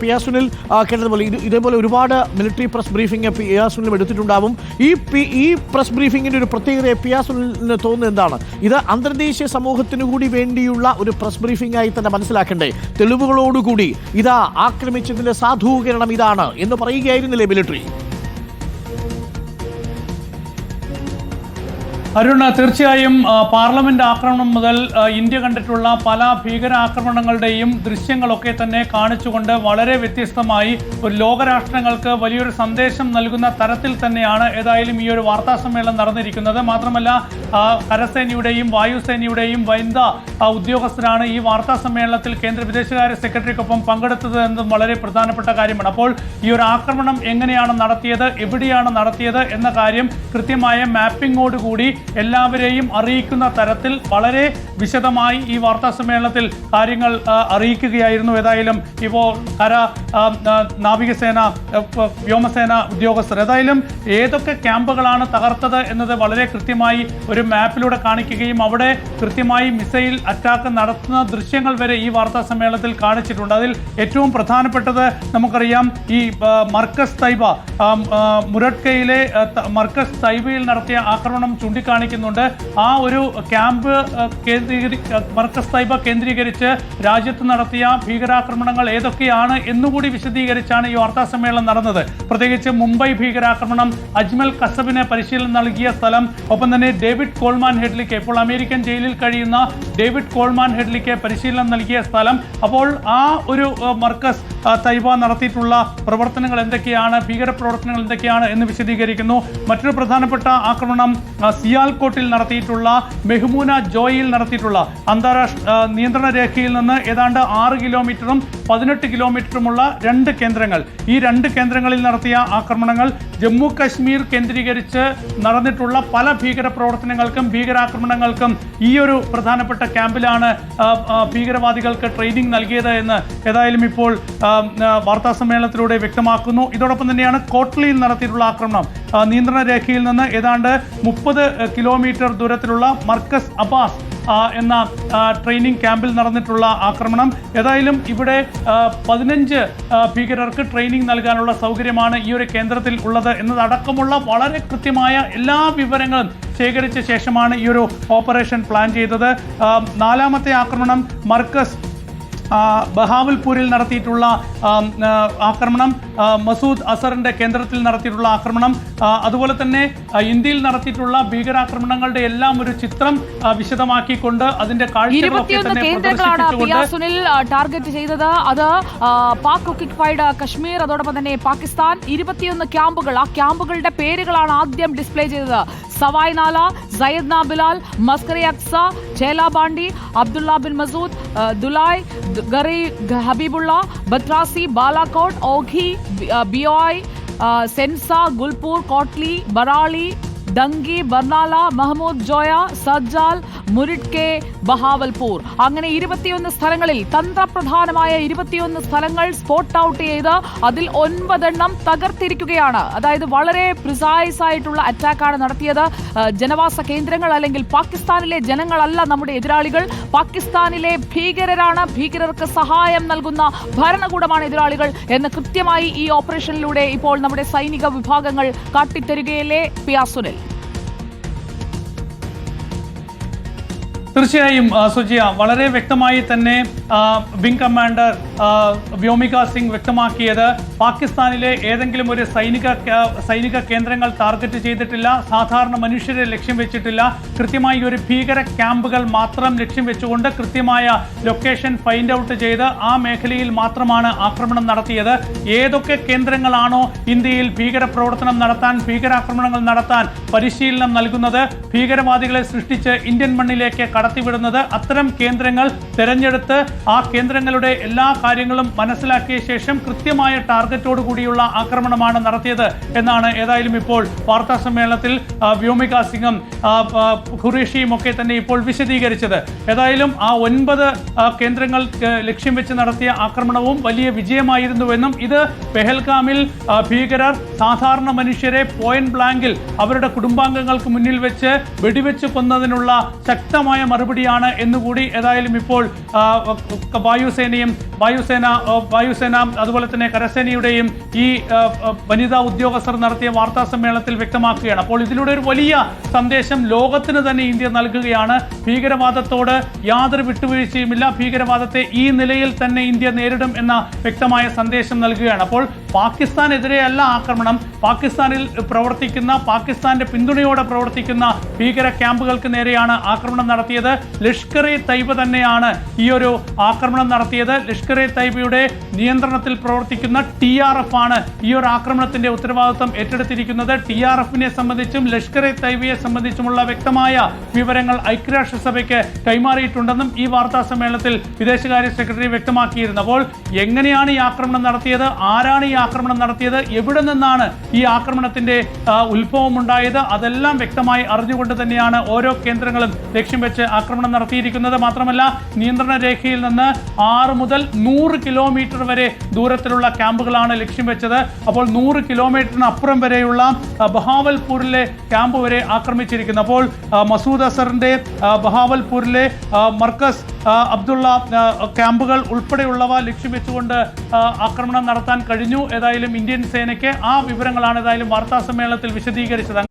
പിയാസുനിൽ കേട്ടതുപോലെ ഇത് ഇതേപോലെ ഒരുപാട് military press briefing P R സുനിലും എടുത്തിട്ടുണ്ടാവും. ഈ പി ഈ പ്രസ് ബ്രീഫിങ്ങിന്റെ ഒരു പ്രത്യേകത പി ആർ സുനിലിന് തോന്നുന്നത് എന്താണ്? ഇത് അന്തർദേശീയ സമൂഹത്തിനു കൂടി വേണ്ടിയുള്ള ഒരു പ്രസ് ബ്രീഫിംഗ് ആയി തന്നെ മനസ്സിലാക്കണ്ടേ? തെളിവുകളോടുകൂടി ഇതാ ആക്രമിച്ചതിന്റെ സാധൂകരണം ഇതാണ് എന്ന് പറയുകയായിരുന്നില്ലേ മിലിറ്ററി അരുൺ തീർച്ചയായും പാർലമെന്റ് ആക്രമണം മുതൽ ഇന്ത്യ കണ്ടിട്ടുള്ള പല ഭീകരാക്രമണങ്ങളുടെയും ദൃശ്യങ്ങളൊക്കെ തന്നെ കാണിച്ചുകൊണ്ട് വളരെ വ്യത്യസ്തമായി ഒരു ലോകരാഷ്ട്രങ്ങൾക്ക് വലിയൊരു സന്ദേശം നൽകുന്ന തരത്തിൽ തന്നെയാണ് ഏതായാലും ഈ ഒരു വാർത്താ സമ്മേളനം നടന്നിരിക്കുന്നത്. മാത്രമല്ല കരസേനയുടെയും വായുസേനയുടെയും വനിത ഉദ്യോഗസ്ഥരാണ് ഈ വാർത്താ സമ്മേളനത്തിൽ കേന്ദ്ര വിദേശകാര്യ സെക്രട്ടറിക്കൊപ്പം പങ്കെടുത്തത് എന്നതും വളരെ പ്രധാനപ്പെട്ട കാര്യമാണ്. അപ്പോൾ ഈ ഒരു ആക്രമണം എങ്ങനെയാണ് നടത്തിയത് എവിടെയാണ് നടത്തിയത് എന്ന കാര്യം കൃത്യമായ മാപ്പിങ്ങോടുകൂടി എല്ലാവരെയും അറിയിക്കുന്ന തരത്തിൽ വളരെ വിശദമായി ഈ വാർത്താ സമ്മേളനത്തിൽ കാര്യങ്ങൾ അറിയിക്കുകയായിരുന്നു. ഏതായാലും ഇപ്പോൾ കര നാവികസേന വ്യോമസേന ഉദ്യോഗസ്ഥർ ഏതായാലും ഏതൊക്കെ ക്യാമ്പുകളാണ് തകർത്തത് എന്നത് വളരെ കൃത്യമായി ഒരു മാപ്പിലൂടെ കാണിക്കുകയും അവിടെ കൃത്യമായി മിസൈൽ അറ്റാക്ക് നടത്തുന്ന ദൃശ്യങ്ങൾ വരെ ഈ വാർത്താ സമ്മേളനത്തിൽ കാണിച്ചിട്ടുണ്ട്. അതിൽ ഏറ്റവും പ്രധാനപ്പെട്ടത് നമുക്കറിയാം ഈ മർക്കസ് തൈബ മുരട്കയിലെ മർക്കസ് തൈബയിൽ നടത്തിയ ആക്രമണം ചൂണ്ടിക്കാണിക്കുന്നുണ്ട് ആ ഒരു ക്യാമ്പ് കേന്ദ്രീകരി മർക്കസ് തൈബ കേന്ദ്രീകരിച്ച് രാജ്യത്ത് നടത്തിയ ഭീകരാക്രമണങ്ങൾ ഏതൊക്കെയാണ് എന്നുകൂടി വിശദീകരിച്ചാണ് ഈ വാർത്താ സമ്മേളനം നടന്നത്. പ്രത്യേകിച്ച് മുംബൈ ഭീകരാക്രമണം അജ്മൽ കസബിന് പരിശീലനം നൽകിയ സ്ഥലം ഒപ്പം തന്നെ ഡേവിഡ് കോൾമാൻ ഹെഡ്ലിക്ക് ഇപ്പോൾ അമേരിക്കൻ ജയിലിൽ കഴിയുന്ന ഡേവിഡ് കോൾമാൻ ഹെഡ്ലിക്ക് പരിശീലനം നൽകിയ സ്ഥലം. അപ്പോൾ ആ ഒരു മർക്കസ് തൈബ നടത്തിയിട്ടുള്ള പ്രവർത്തനങ്ങൾ എന്തൊക്കെയാണ് ഭീകര പ്രവർത്തനങ്ങൾ എന്തൊക്കെയാണ് എന്ന് വിശദീകരിക്കുന്നു. മറ്റൊരു പ്രധാനപ്പെട്ട ആക്രമണം ആ, സിയാൽകോട്ടിൽ നടത്തിയിട്ടുള്ള മെഹ്മൂന ജോയിൽ നടത്തിയിട്ടുള്ള അന്താരാഷ്ട്ര നിയന്ത്രണ രേഖയിൽ നിന്ന് ഏതാണ്ട് ആറ് കിലോമീറ്ററും പതിനെട്ട് കിലോമീറ്ററുമുള്ള രണ്ട് കേന്ദ്രങ്ങൾ. ഈ രണ്ട് കേന്ദ്രങ്ങളിൽ നടത്തിയ ആക്രമണങ്ങൾ ജമ്മു കശ്മീർ കേന്ദ്രീകരിച്ച് നടന്നിട്ടുള്ള പല ഭീകര പ്രവർത്തനങ്ങൾക്കും ഭീകരാക്രമണങ്ങൾക്കും ഈ ഒരു പ്രധാനപ്പെട്ട ക്യാമ്പിലാണ് ഭീകരവാദികൾക്ക് ട്രെയിനിങ് നൽകിയത് എന്ന് ഏതായാലും ഇപ്പോൾ വാർത്താ സമ്മേളനത്തിലൂടെ വ്യക്തമാക്കുന്നു. ഇതോടൊപ്പം തന്നെയാണ് കോട്ട്ലിയിൽ നടത്തിയിട്ടുള്ള ആക്രമണം. നിയന്ത്രണ രേഖയിൽ നിന്ന് ഏതാണ്ട് മുപ്പത് കിലോമീറ്റർ ദൂരത്തിലുള്ള മർക്കസ് അബാസ് എന്ന ട്രെയിനിങ് ക്യാമ്പിൽ നടന്നിട്ടുള്ള ആക്രമണം. ഏതായാലും ഇവിടെ പതിനഞ്ച് ഭീകരർക്ക് ട്രെയിനിങ് നൽകാനുള്ള സൗകര്യമാണ് ഈ ഒരു കേന്ദ്രത്തിൽ ഉള്ളത് എന്നതടക്കമുള്ള വളരെ കൃത്യമായ എല്ലാ വിവരങ്ങളും ശേഖരിച്ച ശേഷമാണ് ഈ ഒരു ഓപ്പറേഷൻ പ്ലാൻ ചെയ്തത്. നാലാമത്തെ ആക്രമണം മർക്കസ് ബഹാവൽപൂരിൽ നടത്തിയിട്ടുള്ള ആക്രമണം മസൂദ് അസറിന്റെ കേന്ദ്രത്തിൽ നടത്തിയിട്ടുള്ള ആക്രമണം അതുപോലെ തന്നെ ഇന്ത്യയിൽ നടത്തിയിട്ടുള്ള ഭീകരാക്രമണങ്ങളുടെ എല്ലാം ഒരു ചിത്രം വിശദമാക്കിക്കൊണ്ട് അതിന്റെ സുനിൽ ടാർഗറ്റ് ചെയ്തത്. അത് പാക് ഒക്കിഫൈഡ് കശ്മീർ അതോടൊപ്പം തന്നെ പാകിസ്ഥാൻ. ഇരുപത്തിയൊന്ന് ക്യാമ്പുകൾ ആ ക്യാമ്പുകളുടെ പേരുകളാണ് ആദ്യം ഡിസ്പ്ലേ ചെയ്തത്. सवाई नाला जयद ना बिलाल, मस्कर अक्सा चेला बांडी, अब्दुल्ला बिन मजूद दुलाई गरी हबीबुल्ला, बत्रासी, बालाकोट, ओघी बियोई सेंसा गुलपुर, कोटली, बराली, दंगी, बरनाला, महमूद, जोया, सज्जाल മുരിഡ്കെ ബഹാവൽപൂർ. അങ്ങനെ ഇരുപത്തിയൊന്ന് സ്ഥലങ്ങളിൽ തന്ത്രപ്രധാനമായ ഇരുപത്തിയൊന്ന് സ്ഥലങ്ങൾ സ്പോട്ട് ഔട്ട് ചെയ്ത് അതിൽ ഒൻപതെണ്ണം തകർത്തിരിക്കുകയാണ്. അതായത് വളരെ പ്രിസൈസ് ആയിട്ടുള്ള അറ്റാക്കാണ് നടത്തിയത്. ജനവാസ കേന്ദ്രങ്ങൾ അല്ലെങ്കിൽ പാകിസ്ഥാനിലെ ജനങ്ങളല്ല നമ്മുടെ എതിരാളികൾ. പാകിസ്ഥാനിലെ ഭീകരരാണ്. ഭീകരർക്ക് സഹായം നൽകുന്ന ഭരണകൂടമാണ് എതിരാളികൾ എന്ന് കൃത്യമായി ഈ ഓപ്പറേഷനിലൂടെ ഇപ്പോൾ നമ്മുടെ സൈനിക വിഭാഗങ്ങൾ കാട്ടിത്തരികയല്ലേ പിയാസുനിൽ? തീർച്ചയായും സുജിയ വളരെ വ്യക്തമായി തന്നെ വിംഗ് കമാൻഡർ വ്യോമിക സിംഗ് വ്യക്തമാക്കിയത് പാകിസ്ഥാനിലെ ഏതെങ്കിലും ഒരു സൈനിക സൈനിക കേന്ദ്രങ്ങൾ ടാർഗറ്റ് ചെയ്തിട്ടില്ല സാധാരണ മനുഷ്യരെ ലക്ഷ്യം വെച്ചിട്ടില്ല. കൃത്യമായി ഒരു ഭീകര ക്യാമ്പുകൾ മാത്രം ലക്ഷ്യം വെച്ചുകൊണ്ട് കൃത്യമായ ലൊക്കേഷൻ ഫൈൻഡ് ഔട്ട് ചെയ്ത് ആ മേഖലയിൽ മാത്രമാണ് ആക്രമണം നടത്തിയത്. ഏതൊക്കെ കേന്ദ്രങ്ങളാണോ ഇന്ത്യയിൽ ഭീകര പ്രവർത്തനം നടത്താൻ ഭീകരാക്രമണങ്ങൾ നടത്താൻ പരിശീലനം നൽകുന്നത് ഭീകരവാദികളെ സൃഷ്ടിച്ച് ഇന്ത്യൻ മണ്ണിലേക്ക് കടത്തിവിടുന്നത് അത്തരം കേന്ദ്രങ്ങൾ തെരഞ്ഞെടുത്ത് ആ കേന്ദ്രങ്ങളുടെ എല്ലാ കാര്യങ്ങളും മനസ്സിലാക്കിയ ശേഷം കൃത്യമായ ടാർഗറ്റോട് കൂടിയുള്ള ആക്രമണമാണ് നടത്തിയത് എന്നാണ് ഏതായാലും ഇപ്പോൾ വാർത്താ സമ്മേളനത്തിൽ വ്യോമിക സിംഗും ഖുറേഷിയും ഒക്കെ തന്നെ ഇപ്പോൾ വിശദീകരിച്ചത്. ഏതായാലും ആ ഒൻപത് കേന്ദ്രങ്ങൾ ലക്ഷ്യം വെച്ച് നടത്തിയ ആക്രമണവും വലിയ വിജയമായിരുന്നുവെന്നും ഇത് പെഹൽഗാമിൽ ഭീകരർ സാധാരണ മനുഷ്യരെ പോയിന്റ് ബ്ലാങ്കിൽ അവരുടെ കുടുംബാംഗങ്ങൾക്ക് മുന്നിൽ വെച്ച് വെടിവെച്ച് കൊന്നതിനുള്ള ശക്തമായ മറുപടിയാണ് എന്നുകൂടി ഏതായാലും ഇപ്പോൾ വായുസേനയും വായു വായുസേന വായുസേന അതുപോലെ തന്നെ കരസേനയുടെയും ഈ വനിതാ ഉദ്യോഗസ്ഥർ നടത്തിയ വാർത്താ സമ്മേളനത്തിൽ വ്യക്തമാക്കുകയാണ്. അപ്പോൾ ഇതിലൂടെ ഒരു വലിയ സന്ദേശം ലോകത്തിന് തന്നെ ഇന്ത്യ നൽകുകയാണ്. ഭീകരവാദത്തോട് യാതൊരു വിട്ടുവീഴ്ചയുമില്ല. ഭീകരവാദത്തെ ഈ നിലയിൽ തന്നെ ഇന്ത്യ നേരിടും എന്ന വ്യക്തമായ സന്ദേശം നൽകുകയാണ്. അപ്പോൾ പാകിസ്ഥാനെതിരെയല്ല ആക്രമണം. പാകിസ്ഥാനിൽ പ്രവർത്തിക്കുന്ന പാകിസ്ഥാന്റെ പിന്തുണയോടെ പ്രവർത്തിക്കുന്ന ഭീകര ക്യാമ്പുകൾക്ക് നേരെയാണ് ആക്രമണം നടത്തിയത്. ലഷ്കർ ഇ തൈബ തന്നെയാണ് ഈ ഒരു ആക്രമണം നടത്തിയത്. ലഷ്കർ ഇ തൈബയുടെ നിയന്ത്രണത്തിൽ പ്രവർത്തിക്കുന്ന ടി ആർ എഫ് ആണ് ഈ ഒരു ആക്രമണത്തിന്റെ ഉത്തരവാദിത്വം ഏറ്റെടുത്തിരിക്കുന്നത്. ടി ആർ എഫിനെ സംബന്ധിച്ചും ലഷ്കർ ഇ തൈബയെ സംബന്ധിച്ചുമുള്ള വ്യക്തമായ വിവരങ്ങൾ ഐക്യരാഷ്ട്രസഭയ്ക്ക് കൈമാറിയിട്ടുണ്ടെന്നും ഈ വാർത്താ സമ്മേളനത്തിൽ വിദേശകാര്യ സെക്രട്ടറി വ്യക്തമാക്കിയിരുന്നു. അപ്പോൾ എങ്ങനെയാണ് ഈ ആക്രമണം നടത്തിയത്? ആരാണ് ഈ ആക്രമണം നടത്തിയത്? എവിടെ നിന്നാണ് ഈ ആക്രമണത്തിന്റെ ഉത്ഭവം ഉണ്ടായത്? അതെല്ലാം വ്യക്തമായി അറിഞ്ഞുകൊണ്ട് തന്നെയാണ് ഓരോ കേന്ദ്രങ്ങളും ലക്ഷ്യം വെച്ച് ആക്രമണം നടത്തിയിരിക്കുന്നത്. മാത്രമല്ല നിയന്ത്രണ രേഖയിൽ നിന്ന് ആറ് മുതൽ നൂറ് കിലോമീറ്റർ വരെ ദൂരത്തിലുള്ള ക്യാമ്പുകളാണ് ലക്ഷ്യം വെച്ചത്. അപ്പോൾ നൂറ് കിലോമീറ്ററിന് അപ്പുറം വരെയുള്ള ബഹാവൽപൂരിലെ ക്യാമ്പ് വരെ ആക്രമിച്ചിരിക്കുന്നു. അപ്പോൾ മസൂദ് അസറിന്റെ ബഹാവൽപൂരിലെ മർക്കസ് അബ്ദുള്ള ക്യാമ്പുകൾ ഉൾപ്പെടെയുള്ളവ ലക്ഷ്യം വെച്ചുകൊണ്ട് ആക്രമണം നടത്താൻ കഴിഞ്ഞു. ഏതായാലും ഇന്ത്യൻ സേനയ്ക്ക് ആ വിവരങ്ങളാണ് ഏതായാലും വാർത്താ സമ്മേളനത്തിൽ വിശദീകരിച്ചത്.